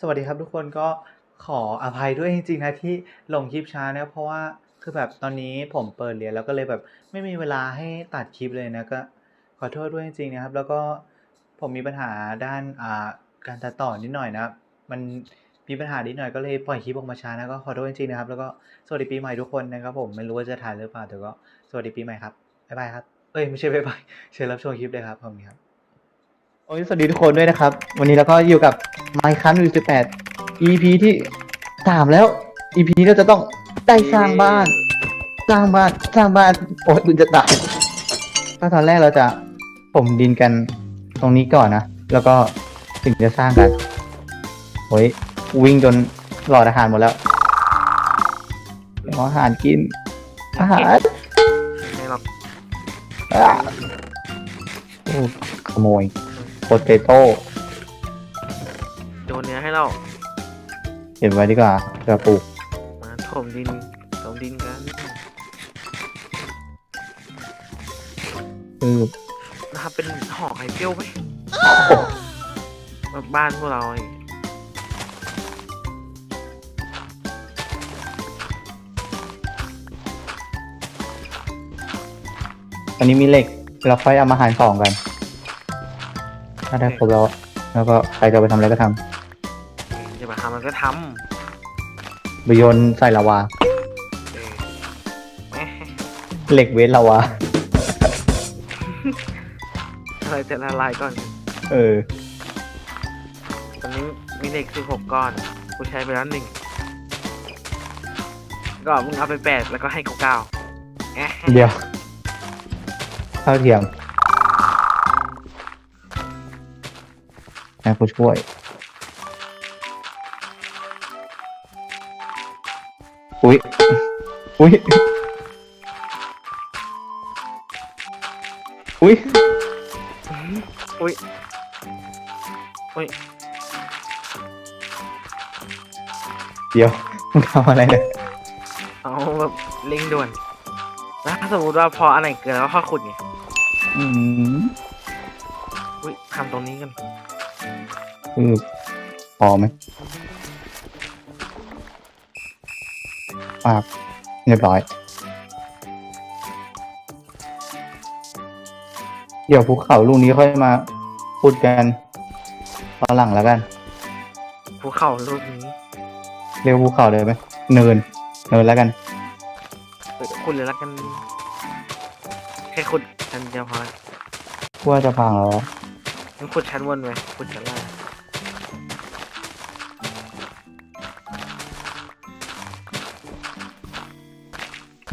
สวัสดีครับทุกคนก็ขออภัยด้วยจริงๆนะที่ลงคลิปช้านะเพราะว่าคือแบบตอนนี้ผมเปิดเรียนแล้วก็เลยแบบไม่มีเวลาให้ตัดคลิปเลยนะก็ขอโทษด้วยจริงๆนะครับ แล้วก็ผมมีปัญหาด้านอ่าการตัดต่อนิดหน่อยนะมันมีปัญหานิดหน่อยก็เลยปล่อยคลิปออกมาช้านะก็ขอโทษจริงๆนะครับ แล้วก็สวัสดีปีใหม่ทุกคนนะครับผมไม่รู้ว่าจะถ่ายหรือเปล่าแต่ก็สวัสดีปีใหม่ครับบ๊ายบายครับเอ้ยไม่ใช่บ๊ายบายเชิญรับชมคลิปเลยครับขอบคุณครับ โอ้ยสวัสดีทุกคนด้วยนะครับ วันนี้เราก็อยู่กับ m i c คันวิวสิบแปด EP ที่สามแล้ว EP นี้เราจะต้องได้สร้างบ้าน สร้างบ้านสร้างบ้านโอ้ยดูจะตายก็ตอนแรกเราจะผมดินกันตรงนี้ก่อนนะ แล้วก็ถึงจะสร้างกันโอ้ยวิ่งจนหลอดอาหารหมดแล้วเอาอาหารกิน อาหารไม่หรอกอะโอ้ขโมย โปเตโต้โยนเนื้อให้เรา เก็บไว้ดีกว่าเผื่อปลูกมาถมดินถมดินกันคือนะครับเป็นหอไข่เปรี้ยวไหมแบบบ้านพวกเราไอ้ตอนนี้มีเหล็ก เราค่อยเอามาหารของกัน ถ้าได้ครบแล้วแล้วก็ใครจะไปทำอะไรก็ทจะมาทำมันก็ทำไปโยนใส่ลาวาำเออแหมเหล็กเวทลาวาอะไรจะละลายก่อน เออ ตอนนี้มีเหล็กสิบหกก้อน กูใช้ไปแล้วหนึ่ง ก็มึงเอาไปแปดแล้วก็ให้กูเก้าแอะเดี๋ยวเท่าเทียม นะผู้ช่วย อุ้ย อุ้ย อุ้ย อุ้ย อุ้ย เดี๋ยวมึงทำอะไรเนี่ยเอาแบบเร่งด่วนแล้วถ้าสมมติว่าพออันไหนเกินแล้วก็ค่อยขุดไง อืม อุ้ยทำตรงนี้กัน คือพอไหมปากเรียบร้อย เดี๋ยวภูเขาลูกนี้ค่อยมาพูดกันตอนหลังแล้วกัน ภูเขาลูกนี้ เรียกภูเขาเลยไหมเนิน เนินแล้วกันเออขุดเลยละกัน แค่ขุดชั้นเดียวพอละว่าจะพังแล้วงั้นขุดชั้นบนไว้ขุดชั้นล่าง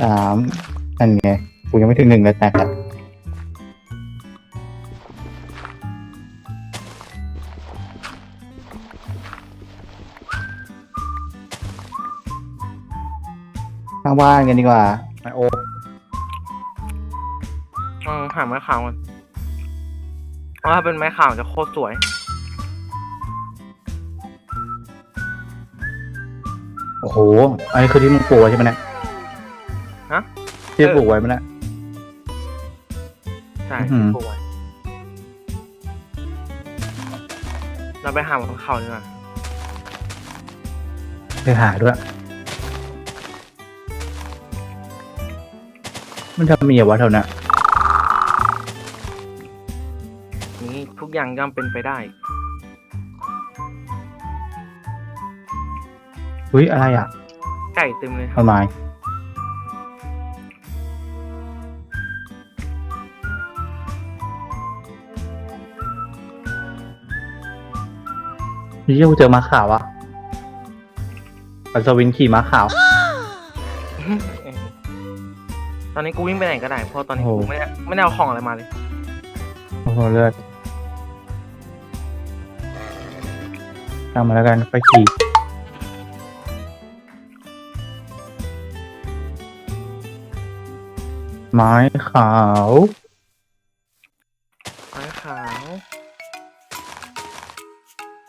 สามอันไงกูยังไม่ถึงหนึ่งเลยแตกอะข้างบ้านกันดีกว่าไอโออืมหาไม้ขาวมันเพราะถ้าเป็นไม้ขาวจะโคตรสวย โอ้โหอันนี้คือที่มึงปลูกไว้ใช่ไหมเนี่ยฮะ ที่ปลูกไว้ไหมเนี่ยใช่อื้อหือสวยเราไปหาบนเขาดีกว่าไปหาด้วย มันจะมีเหรอวะแถวเนี้ยนี้ทุกอย่างย่อมเป็นไปได้เฮ้ยอะไรอะ ไก่เต็มเลยครับต้นไม้ นี่กูเจอม้าขาวอะปัสวินขี่ม้าขาวเออตอนนี้กูวิ่งไปไหนก็ได้เพราะตอนนี้โอ้กูโหไม่ได้ไม่ได้เอาของอะไรมาเลยโอ้โหเลือดทำมาแล้วกันไปขี่ไม้ขาว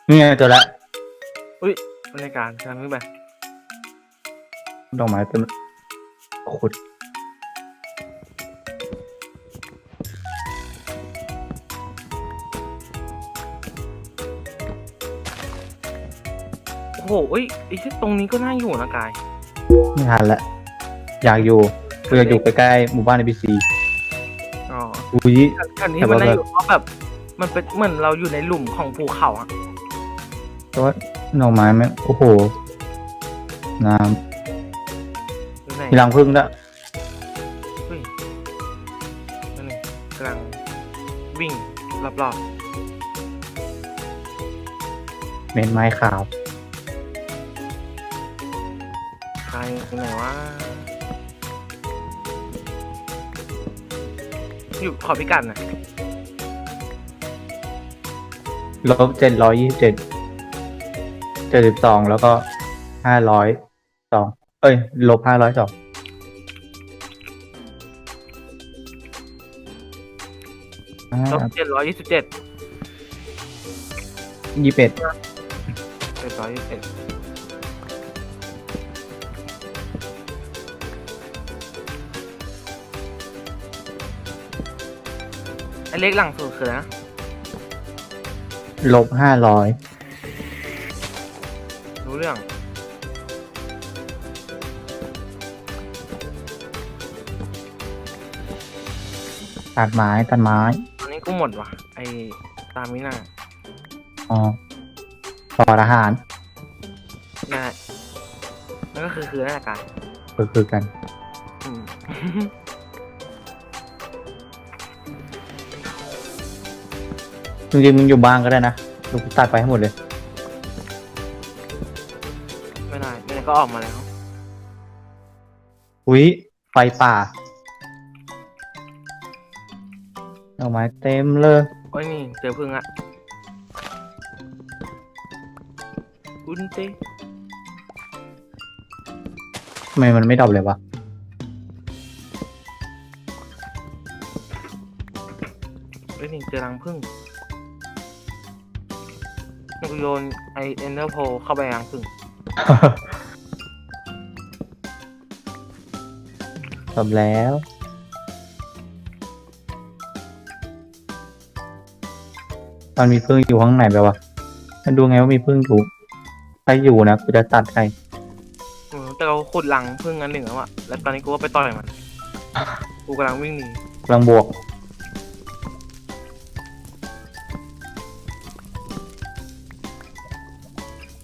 นี่ไงเจอแล้วอุ้ยบรรยากาศกำลังขึ้นไปดอกไม้เต็มขุดโหเอ้ยไอ้ที่ตรงนี้ก็น่าอยู่นะกาย ไม่ทันละ อยากอยู่กูอยากอยู่ใกล้ๆหมู่บ้านในพีซีอ๋อ อุ้ยคันนี้แต่มันว่า น่าอยู่เพราะแบบ มันเป็นเหมือนเราอยู่ในหลุมของภูเขาอะ แต่ว่าหน่อไม้แม่งโอ้โห น้อยู่ไหนำมีรังพึ่งด้วยเฮ้ยนั่นนี่กำลังวิ่งรอบเม็ดไม้ขาวๆกายอยู่ไหนวะอยู่ขอพิกัดหน่อยลบเจ็ดร้อยยี่สิบเจ็ดเจ็ดสิบสองแล้วก็ห้าร้อยสองเอ้ย ลบห้าร้อยสองลบเจ็ดร้อยยี่สิบเจ็ดยี่สิบเอ็ดเจ็ดร้อยยี่สิบเอ็ดไอเลขหลังสุดคืออะไรนะ ลบห้าร้อย รู้เรื่อง ตัดไม้ตัดไม้ ตอนนี้กูหมดว่ะ ไอตามมิน่าอ๋อต่อทหารนั่นแหละนั่นก็คือคือนั่นแหละกันก็คือกัน อืม จริงๆมึงอยู่บ้านก็ได้นะลูกตัดไปให้หมดเลย ก็ออกมาแล้วอุ้ยไฟป่าดอกไม้เต็มเลย โอ้ยนี่เจอพึ่งอะอุนเต้ทำไมมันไม่ดรอปเลยวะ โอ้ยนี่เจอรังพึ่งกูโยนไอเอนเดอร์โพเข้าไปรังพึ่ง จบแล้วตอนมีพึ่งอยู่ข้างไหนไปวะ มันดูไงว่ามีพึ่งอยู่ใครอยู่นะกูจะตัดใครเออแต่เราขุดรังพึ่งอันหนึ่งแล้วอะแล้วตอนนี้กูก็ไปต่อยมัน กูกำลังวิ่งหนี กำลังบวก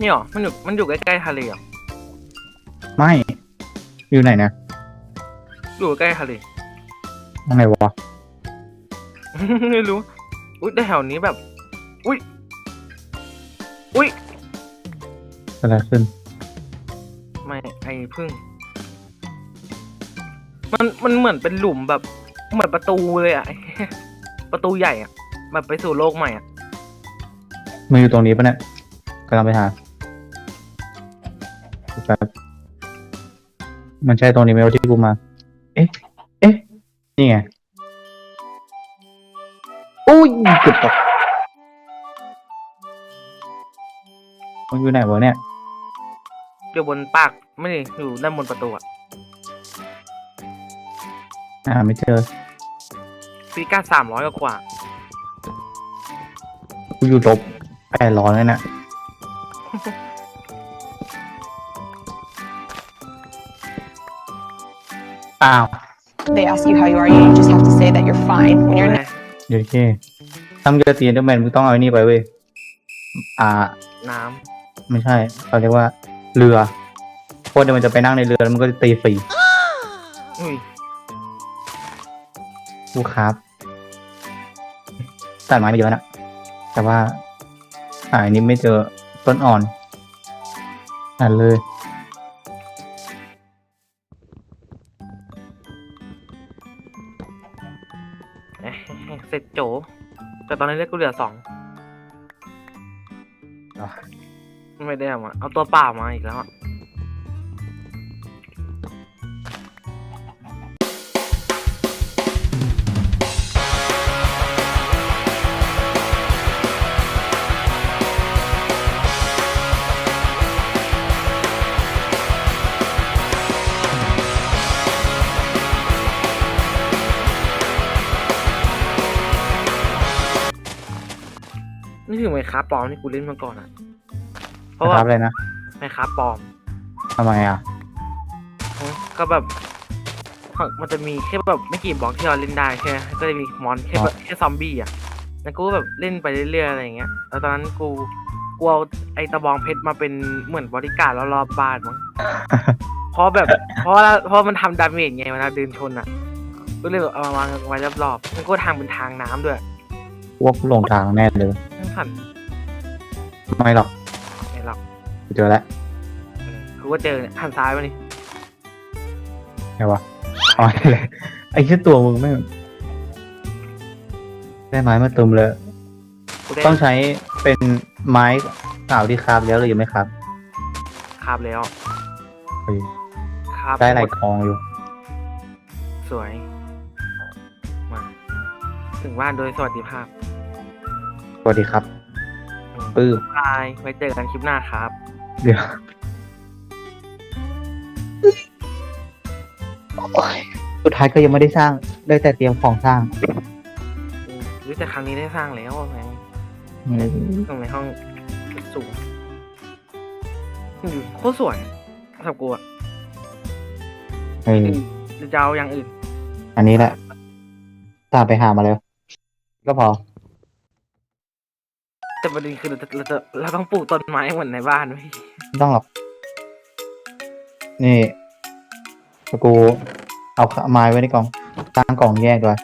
นี่หรอ มันอยู่ มันอยู่ใกล้ๆทะเลเหรอ ไม่ อยู่ไหนนะ อยู่ใกล้ทะเลตรงไหนวะ ไม่รู้ อุ้ยแต่แถวนี้แบบ อุ้ย อุ้ยเกิดอะไรขึ้น ไม่ไอ้พึ่ง มันมันเหมือนเป็นหลุมแบบ เหมือนประตูเลยอะ ประตูใหญ่อะแบบไปสู่โลกใหม่อะมาอยู่ตรงนี้ปะเนี่ยกำลังไปหาแบบมันใช่ตรงนี้ไหมวะที่กูมา เอ๊ะ เอ๊ะ นี่ไง อุ้ยเกือบตกมันอยู่ไหนวะเนี่ย อยู่บนปากไม่ได้อยู่ด้านบนประตูอะอ่าไม่เจอฟีก้าสามร้อยกว่ากูอยู่ลบแปดร้อยเลยนะ อ้าว They ask you how you are, you just have to say that you're fine when you're ไง not. เดี๋ยวโอเคถ้ามึงจะตีเดอร์แมนมึงต้องเอาไอ้นี่ไปเว้ย อ่า น้ไม่ใช่เขาเรียกว่า เรือเพราะเดี๋ยวมันจะไปนั่งในเรือแล้วมันก็จะตีฟรีำอุ้ยลูกครับตัดไม้ไปเยอะนะแต่ว่าหายนี้ไม่เจอต้นอ่อนตัดเลย ต่ตอนนี้เรียกกูเหลือสองอะ ไม่ได้เอามาเอาตัวเปล่ามาอีกแล้วอะ ครับปลอมที่กูเล่นมาก่อนอะเพราะนะว่าครับเลยนะครับปลอมทำไมอะอืมก็แบบ มันจะมีแค่แบบไม่กี่บล็อกที่เราเล่นได้ใช่ไหมก็จะมีมอนแค่แบบแค่ซอมบี้อะแล้วกูก็แบบเล่นไปเรื่อยๆอะไรอย่างเงี้ย แล้วตอนนั้นกูกูเอาไอ้ตะบองเพชรมาเป็นเหมือนบริการแล้วรอบบ้านมั้งเพราะแบบ เพราะว่าเพราะมันทำดาเมจไงเวลาเดินชนอะ ก็เลยแบบเอามาวางไว้รอบๆมันก็ทางเป็นทางน้ำด้วยพวกหลงทางแน่เลยทั้งสัน ไม่หรอกไอ้หรอกเจอแล้วอืมกูก็เจอเนี่ยหันซ้ายมานี่ไงวะอ๋อนี่แหละไอ้แค่ตัวมึงไม่งได้ไม้มาตุมเลย กูได้ต้องใช้เป็นไม้เก่าที่คราบแล้วหรือยังไม่ครับคาบแล้วเฮ้ยคาบได้หลายกองอยู่ สวยมาถึงบ้านโดยสวัสดิภาพ สวัสดีครับอืม ปื้มบายไว้เจอกันคลิปหน้าครับ เดี๋ยวโอ๊ยสุดท้ายก็ยังไม่ได้สร้าง ได้แต่เตรียมของสร้างอืมหรือแต่ครั้งนี้ได้สร้างแล้วไงตรงในห้องสูงอืมโคตรสวยสำหรับกูอะเออหรือจะเอาอย่างอื่น อันนี้แหละตามไปหามาแล้ว ก็พอ แต่ประเด็นคือเราจะเราจะเราต้องปลูกต้นไม้เหมือนในบ้านไหมไม่ต้องหรอก นี่กูเอาไม้ไว้ในกล่องตั้งกล่องแยกด้วย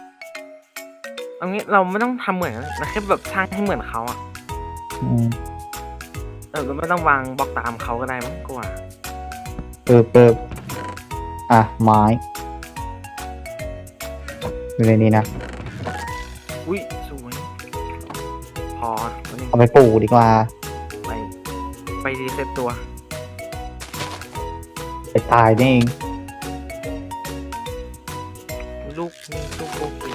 เอางี้เราไม่ต้องทำเหมือนนะเราแค่แบบสร้างให้เหมือนเขาอะอืมเออเราไม่ต้องวางบล็อกตามเขาก็ได้มั้งกูว่า เปิบเปิบอะ ไม้อยู่ในนี้นะ อุ้ยสวย พอวันนี้เอาไปปลูกดีกว่าไป ไปรีเซ็ตตัว ไปตายนี่เองลูกนี่ลูกลูกปี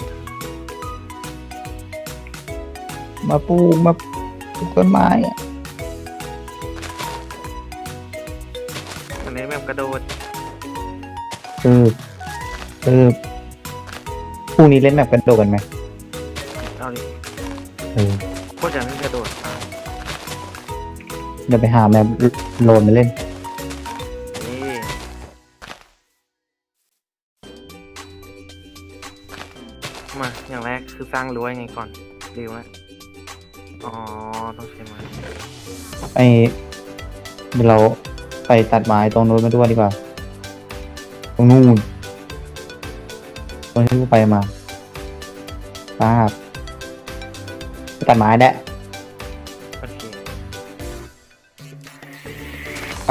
มาปลูกมาปลูกต้นไม้อะอันนี้แบบกระโดดเออเออพรุ่งนี้เล่นแบบกันโดดกันไหม ดี๋ยวไปหาแบบโหลดมาเล่น นี่มาอย่างแรกคือสร้างรั้วยังไงก่อนดีวะอ๋อ ต้องใช้ไม้ไอเดี๋ยวเราไปตัดไม้ตรงนู้นมาด้วยดีกว่า ตรงนู้นตรงที่กูไปมาป้าบไปตัดไม้แหละ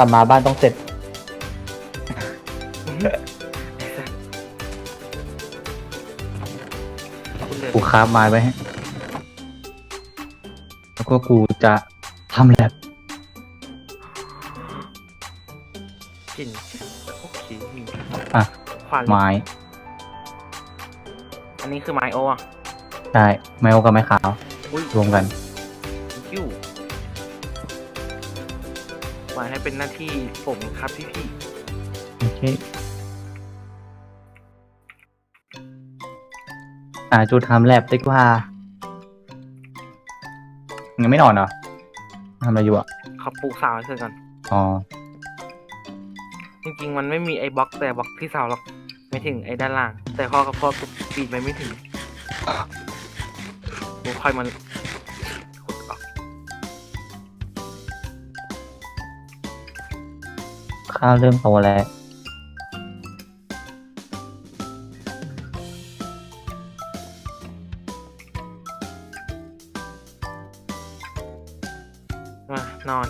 ลับมาบ้านต้องเสร็จ คุณเลยกูคราฟไม้ไว้ให้แล้วก็กูจะทำแลบกลิ่นโอเคอะขวานไม้อันนี้คือไม้โออะใช่ไม้โอกับไม้ขาวอุ้ยรวมกัน ให้เป็นหน้าที่ผมครับพี่พี่โอเค อ่าจุดทำแลบดีกว่ายังไม่นอนเหรอทำอะไรอยู่อะๆเขาปลูกเสาวให้เสร็จก่อน อ๋อ จริงๆ มันไม่มีไอ้บล็อกแต่บล็อกที่เสาหรอก ไม่ถึงไอ้ด้านล่าง แต่พอพอปีนไปไม่ถึงกูค่อยมัน ข้าวเริ่มโตแล้วมานอน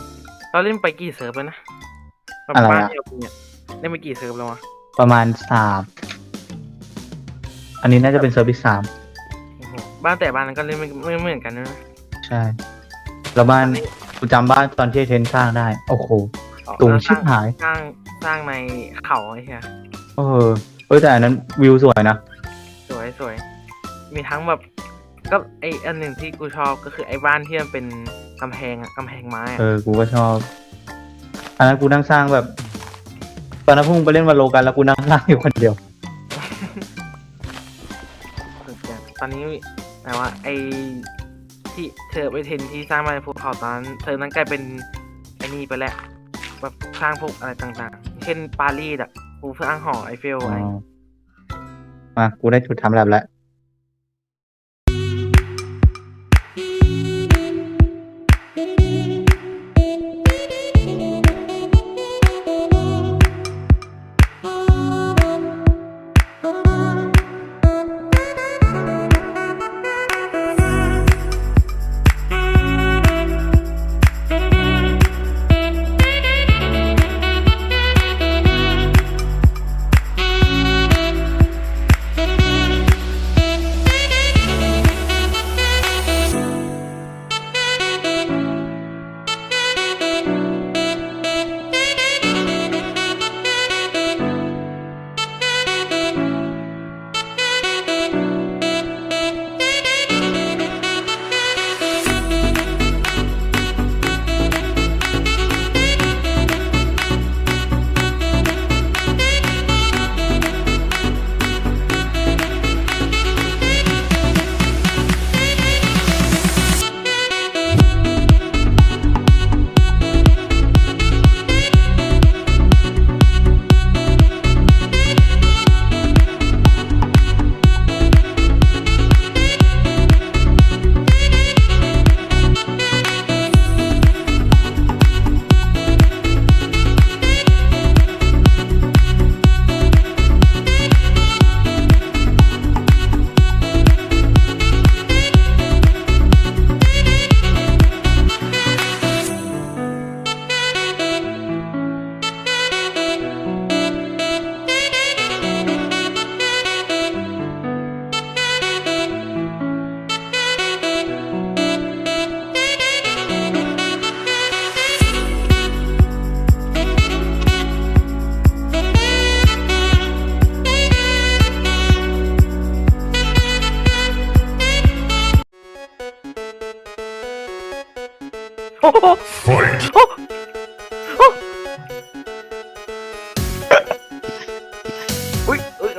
เราเล่นไปกี่เซิร์ฟแล้วนะแบบอะไรบ้านอะเดียวกันเนี่ยเล่นไปกี่เซิร์ฟแล้ววะประมาณสามอันนี้น่าจะเป็นเซอร์วิสสามโอ้โหบ้านแต่บ้านนั้นก็เล่นไม่ไม่เหมือนกันนะ ใช่ แล้วบ้านกูจำบ้านตอนที่ไอ้เทนสร้างได้ โอ้โห สูงชิบหาย สร้างสร้างในเขาไอ้เหี้ยเออเออแต่อันนั้นวิวสวยนะ สวยสวย มีทั้งแบบ ก็ไออันหนึ่งที่กูชอบก็คือไอ้บ้านที่มันเป็นกำแพงอะกำแพงไม้อะเออ กูก็ชอบ อันนั้นกูนั่งสร้างแบบ ตอนนั้นพวกมึงไปเล่นวาโลกันแล้วกูนั่งสร้างอยู่คนเดียวสุดยอดตอนนี้แต่ว่าไอที่เธอไปเทนที่สร้างมาในภูเขาตอนนั้นเธอนั้นกลายเป็นไอ้นี่ไปแล้ว แบบสร้างพวกอะไรต่างๆ เช่นปารีสอะกูสร้างหอไอเฟลอะไรมา กูได้จุดทำแลบแล้ว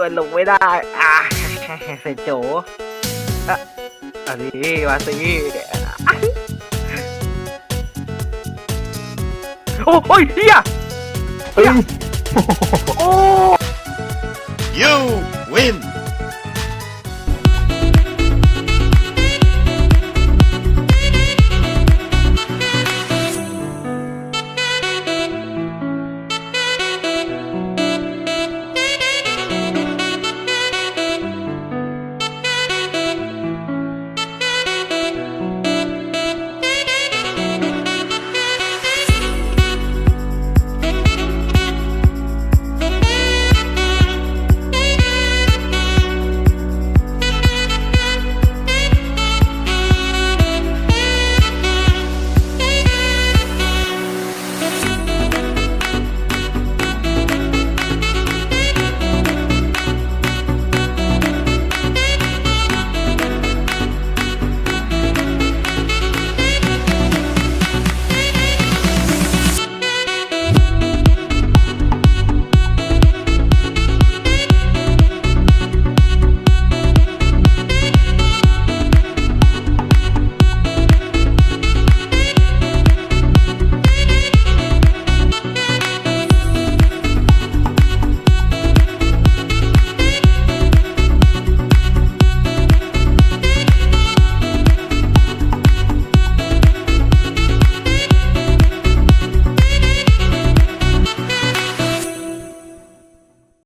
มันลงไม่ได้ อ่าเสร็จโจอะอันนี้มาสิอะโอ้โอ้ยเฮียเฮ้ยโอ้ You win!